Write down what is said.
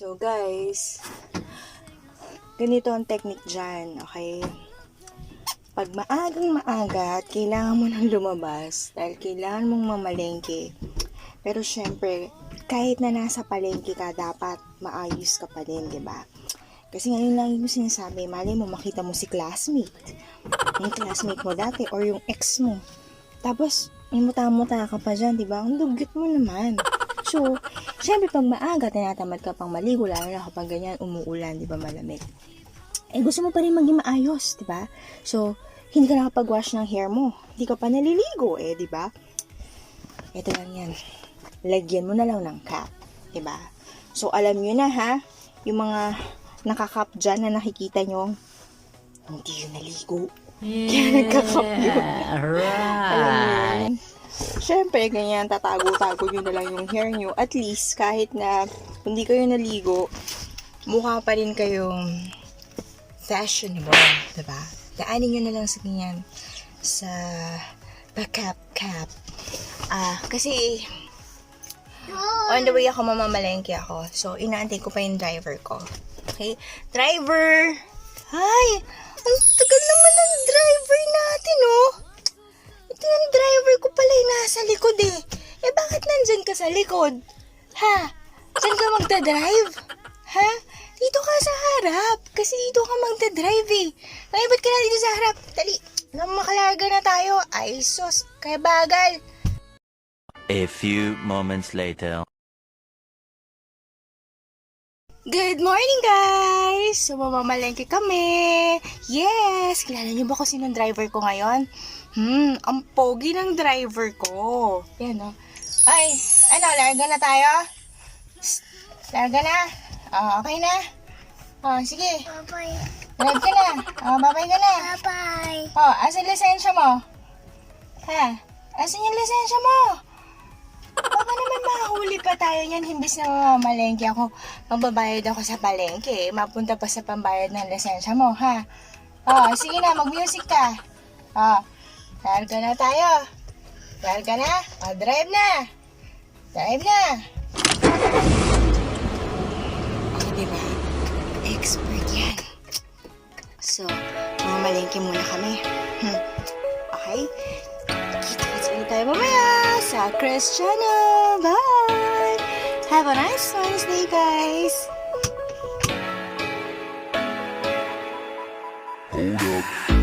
So guys, ganito ang technique dyan, okay? Pag maagang maaga at kailangan mo nang lumabas dahil kailangan mong mamalengke. Pero syempre, kahit na nasa palengke ka, dapat maayos ka pa din, di ba? Kasi ngayon lang yung sinasabi, mali mo makita mo si classmate. Yung classmate mo dati or yung ex mo. Tapos, may muta-muta ka pa dyan, di ba? Ang dugyot mo naman. So, syempre pag maaga, tinatamad ka pang maligo, lalo na kapag ganyan, umuulan, di ba, malamig. Eh, gusto mo pa rin maging maayos, di ba? So, hindi ka nakapag-wash ng hair mo. Hindi ka pa naliligo, eh, di ba? Ito lang yan. Lagyan mo na lang ng cap, di ba? So, alam nyo na, ha? Yung mga nakakap dyan na nakikita nyo, hindi yun naligo. Kaya nagkakap yun. Right. Siyempre, ganyan, tatago-tago nyo na lang yung hair nyo. At least, kahit na hindi kayo naligo, mukha pa rin kayong fashionable, diba? Daanin nyo na lang sa ganyan, sa pa-cap-cap. Ah, kasi, on the way ako, mamamalengke ako. So, inaantay ko pa yung driver ko. Okay? Driver! Hi! Ang tagal naman ng driver natin, oh! Nasa likod eh. Eh bakit nandyan ka sa likod? Ha? Saan ka magdadrive? Ha? Dito ka sa harap. Kasi dito ka magdadrive eh. Kaya ba't ka na dito sa harap? Dali. Alam, makalaga na tayo. Ay, sus. Kaya bagal. A few moments later. Good morning, guys! So, mamamalengke kami. Yes! Kilala niyo ba kung sinong driver ko ngayon? Hmm, ang pogi ng driver ko. Yan, oh. Ay, ano, larga na tayo? Psst, larga na? Ah, okay na? Ah, sige. Bye-bye. Drive ka na. Ah, babay ka na. Bye-bye. Oh, asan lisensya mo? Ha? Asan yung lisensya mo? Baka naman mahuli pa tayo yan, himbis na mamamalengke ako. Magbabayad ako sa palengke, mapunta pa sa pambayad ng lisensya mo, ha? Oh, sige na, mag-music ka. Oh, larga na tayo. Larga na? Oh, drive na. Drive na. Oh, diba? Expert yan. So, mamalengke muna kami. Hmm. Chris channel. Bye. Have a nice Wednesday, guys. Hold up.